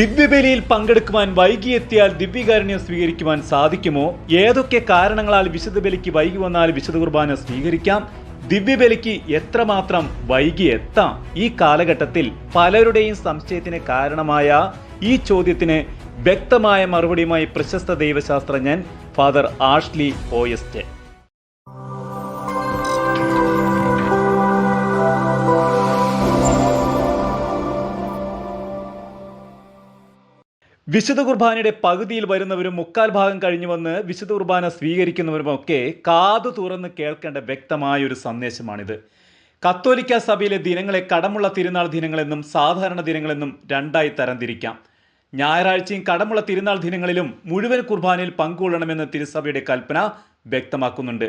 ദിവ്യബലിയിൽ പങ്കെടുക്കുവാൻ വൈകിയെത്തിയാൽ ദിവ്യകാരുണ്യം സ്വീകരിക്കുവാൻ സാധിക്കുമോ? ഏതൊക്കെ കാരണങ്ങളാൽ വിശുദ്ധ ബലിക്ക് വൈകി വന്നാൽ വിശുദ്ധ കുർബാന സ്വീകരിക്കാം? ദിവ്യബലിക്ക് എത്രമാത്രം വൈകി എത്താം? ഈ കാലഘട്ടത്തിൽ പലരുടെയും സംശയത്തിന് കാരണമായ ഈ ചോദ്യത്തിന് വ്യക്തമായ മറുപടിയുമായി പ്രശസ്ത ദൈവശാസ്ത്രജ്ഞൻ ഫാദർ ആഷ്ലി ഓയസ്റ്റെ. വിശുദ്ധ കുർബാനയുടെ പകുതിയിൽ വരുന്നവരും മുക്കാൽ ഭാഗം കഴിഞ്ഞു വന്ന് വിശുദ്ധ കുർബാന സ്വീകരിക്കുന്നവരുമൊക്കെ കാതു തുറന്ന് കേൾക്കേണ്ട വ്യക്തമായ ഒരു സന്ദേശമാണിത്. കത്തോലിക്ക സഭയിലെ ദിനങ്ങളെ കടമുള്ള തിരുനാൾ ദിനങ്ങളെന്നും സാധാരണ ദിനങ്ങളെന്നും രണ്ടായി തരംതിരിക്കാം. ഞായറാഴ്ചയും കടമുള്ള തിരുനാൾ ദിനങ്ങളിലും മുഴുവൻ കുർബാനയിൽ പങ്കുകൊള്ളണമെന്ന് തിരുസഭയുടെ കൽപ്പന വ്യക്തമാക്കുന്നുണ്ട്.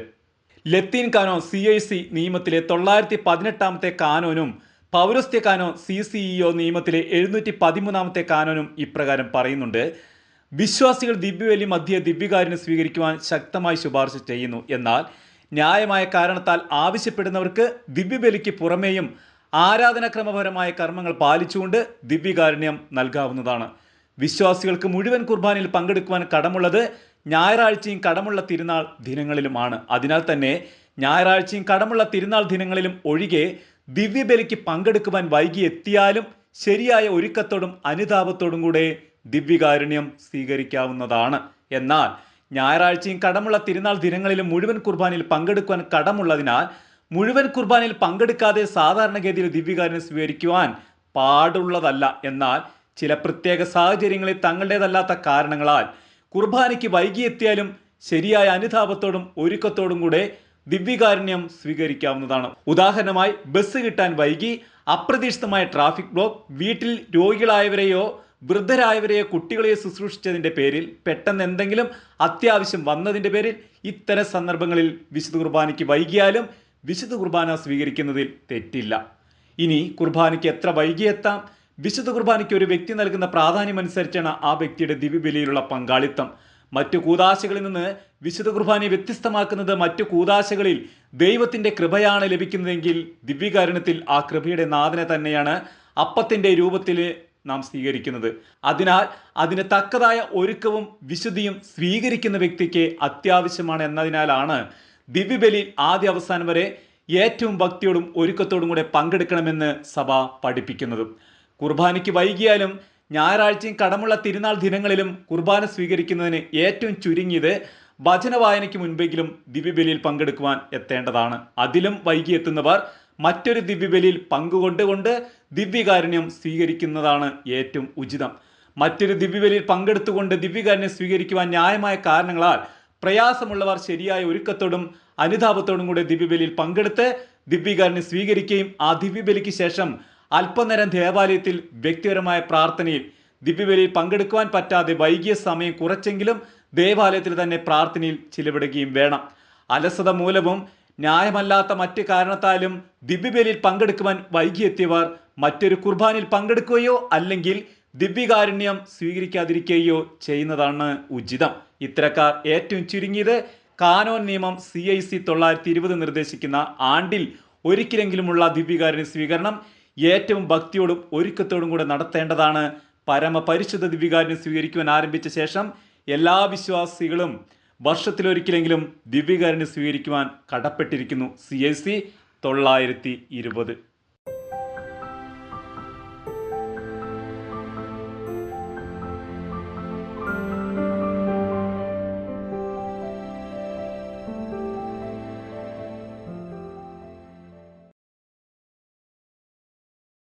ലത്തീൻ കാനോ സി ഐ സി നിയമത്തിലെ തൊള്ളായിരത്തി പതിനെട്ടാമത്തെ കാനോനും പൗരസ്ത്യ കാനോ സി സി ഇ ഒ നിയമത്തിലെ എഴുന്നൂറ്റി പതിമൂന്നാമത്തെ കാനോനും ഇപ്രകാരം പറയുന്നുണ്ട്. വിശ്വാസികൾ ദിവ്യവലി മധ്യ ദിവ്യകാരിനെ സ്വീകരിക്കുവാൻ ശക്തമായി ശുപാർശ ചെയ്യുന്നു. എന്നാൽ ന്യായമായ കാരണത്താൽ ആവശ്യപ്പെടുന്നവർക്ക് ദിവ്യബലിക്ക് പുറമേയും ആരാധനാക്രമപരമായ കർമ്മങ്ങൾ പാലിച്ചുകൊണ്ട് ദിവ്യകാരുണ്യം നൽകാവുന്നതാണ്. വിശ്വാസികൾക്ക് മുഴുവൻ കുർബാനയിൽ പങ്കെടുക്കുവാൻ കടമുള്ളത് ഞായറാഴ്ചയും കടമുള്ള തിരുനാൾ ദിനങ്ങളിലുമാണ്. അതിനാൽ തന്നെ ഞായറാഴ്ചയും കടമുള്ള തിരുനാൾ ദിനങ്ങളിലും ഒഴികെ ദിവ്യബലിക്ക് പങ്കെടുക്കുവാൻ വൈകിയെത്തിയാലും ശരിയായ ഒരുക്കത്തോടും അനുതാപത്തോടും കൂടെ ദിവ്യകാരുണ്യം സ്വീകരിക്കാവുന്നതാണ്. എന്നാൽ ഞായറാഴ്ചയും കടമുള്ള തിരുനാൾ ദിനങ്ങളിലും മുഴുവൻ കുർബാനയിൽ പങ്കെടുക്കുവാൻ കടമുള്ളതിനാൽ മുഴുവൻ കുർബാനയിൽ പങ്കെടുക്കാതെ സാധാരണഗതിയിൽ ദിവ്യകാരുണ്യം സ്വീകരിക്കുവാൻ പാടുള്ളതല്ല. എന്നാൽ ചില പ്രത്യേക സാഹചര്യങ്ങളിൽ തങ്ങളുടേതല്ലാത്ത കാരണങ്ങളാൽ കുർബാനയ്ക്ക് വൈകിയെത്തിയാലും ശരിയായ അനുതാപത്തോടും ഒരുക്കത്തോടും കൂടെ ദിവ്യകാരുണ്യം സ്വീകരിക്കാവുന്നതാണ്. ഉദാഹരണമായി ബസ് കിട്ടാൻ വൈകി അപ്രതീക്ഷിതമായ ട്രാഫിക് ബ്ലോക്ക് വീട്ടിൽ രോഗികളായവരെയോ വൃദ്ധരായവരെയോ കുട്ടികളെയോ ശുശ്രൂഷിച്ചതിന്റെ പേരിൽ പെട്ടെന്ന് എന്തെങ്കിലും അത്യാവശ്യം വന്നതിന്റെ പേരിൽ ഇത്തരം സന്ദർഭങ്ങളിൽ വിശുദ്ധ കുർബാനയ്ക്ക് വൈകിയാലും വിശുദ്ധ കുർബാന സ്വീകരിക്കുന്നതിൽ തെറ്റില്ല. ഇനി കുർബാനയ്ക്ക് എത്ര വൈകിയെത്താം വിശുദ്ധ കുർബാനയ്ക്ക് ഒരു വ്യക്തി നൽകുന്ന പ്രാധാന്യം അനുസരിച്ചാണ് ആ വ്യക്തിയുടെ ദിവ്യബലിയിലുള്ള പങ്കാളിത്തം. മറ്റു കൂതാശകളിൽ നിന്ന് വിശുദ്ധ കുർബാനയെ വ്യത്യസ്തമാക്കുന്നത് മറ്റു കൂതാശകളിൽ ദൈവത്തിന്റെ കൃപയാണ് ലഭിക്കുന്നതെങ്കിൽ ദിവ്യകാരുണ്യത്തിൽ ആ കൃപയുടെ നാഥനെ തന്നെയാണ് അപ്പത്തിന്റെ രൂപത്തിൽ നാം സ്വീകരിക്കുന്നത്. അതിനാൽ അതിന് തക്കതായ ഒരുക്കവും വിശുദ്ധിയും സ്വീകരിക്കുന്ന വ്യക്തിക്ക് അത്യാവശ്യമാണ് എന്നതിനാലാണ് ദിവ്യബലി ആദ്യ അവസാനം വരെ ഏറ്റവും ഭക്തിയോടും ഒരുക്കത്തോടും കൂടെ പങ്കെടുക്കണമെന്ന് സഭ പഠിപ്പിക്കുന്നത്. കുർബാനയ്ക്ക് വൈകിയാലും ഞായറാഴ്ചയും കടമുള്ള തിരുനാൾ ദിനങ്ങളിലും കുർബാന സ്വീകരിക്കുന്നതിന് ഏറ്റവും ചുരുങ്ങിയത് ഭജന വായനയ്ക്ക് മുൻപെങ്കിലും ദിവ്യബലിയിൽ പങ്കെടുക്കുവാൻ എത്തേണ്ടതാണ്. അതിലും വൈകി എത്തുന്നവർ മറ്റൊരു ദിവ്യബലിയിൽ പങ്കുകൊണ്ടുകൊണ്ട് ദിവ്യകാരുണ്യം സ്വീകരിക്കുന്നതാണ് ഏറ്റവും ഉചിതം. മറ്റൊരു ദിവ്യബലിയിൽ പങ്കെടുത്തുകൊണ്ട് ദിവ്യകാരുണ്യം സ്വീകരിക്കുവാൻ ന്യായമായ കാരണങ്ങളാൽ പ്രയാസമുള്ളവർ ശരിയായ ഒരുക്കത്തോടും അനുതാപത്തോടും കൂടെ ദിവ്യബലിയിൽ പങ്കെടുത്ത് ദിവ്യകാരുണ്യം സ്വീകരിക്കുകയും ആ ദിവ്യബലിക്ക് ശേഷം അല്പനേരം ദേവാലയത്തിൽ വ്യക്തിപരമായ പ്രാർത്ഥനയിൽ ദിവ്യബലിയിൽ പങ്കെടുക്കുവാൻ പറ്റാതെ വൈകിയ സമയം കുറച്ചെങ്കിലും ദേവാലയത്തിൽ തന്നെ പ്രാർത്ഥനയിൽ ചിലവിടുകയും വേണം. അലസത മൂലവും ന്യായമല്ലാത്ത മറ്റ് കാരണത്താലും ദിവ്യബലിയിൽ പങ്കെടുക്കുവാൻ വൈകിയെത്തിയവർ മറ്റൊരു കുർബാനയിൽ പങ്കെടുക്കുകയോ അല്ലെങ്കിൽ ദിവ്യകാരുണ്യം സ്വീകരിക്കാതിരിക്കുകയോ ചെയ്യുന്നതാണ് ഉചിതം. ഇത്തരക്കാർ ഏറ്റവും ചുരുങ്ങിയത് കാനോൻ നിയമം സി ഐ സി തൊള്ളായിരത്തി ഇരുപത് നിർദ്ദേശിക്കുന്ന ആണ്ടിൽ ഒരിക്കലെങ്കിലുമുള്ള ദിവ്യകാരുണ്യ സ്വീകരണം ഏറ്റവും ഭക്തിയോടും ഒരുക്കത്തോടും കൂടെ നടത്തേണ്ടതാണ്. പരമപരിശുദ്ധ ദിവ്യകാര്യം സ്വീകരിക്കുവാൻ ആരംഭിച്ച ശേഷം എല്ലാ വിശ്വാസികളും വർഷത്തിലൊരിക്കലെങ്കിലും ദിവ്യകാരുണ്യം സ്വീകരിക്കുവാൻ കടപ്പെട്ടിരിക്കുന്നു. സി എസ് സി തൊള്ളായിരത്തി ഇരുപത്.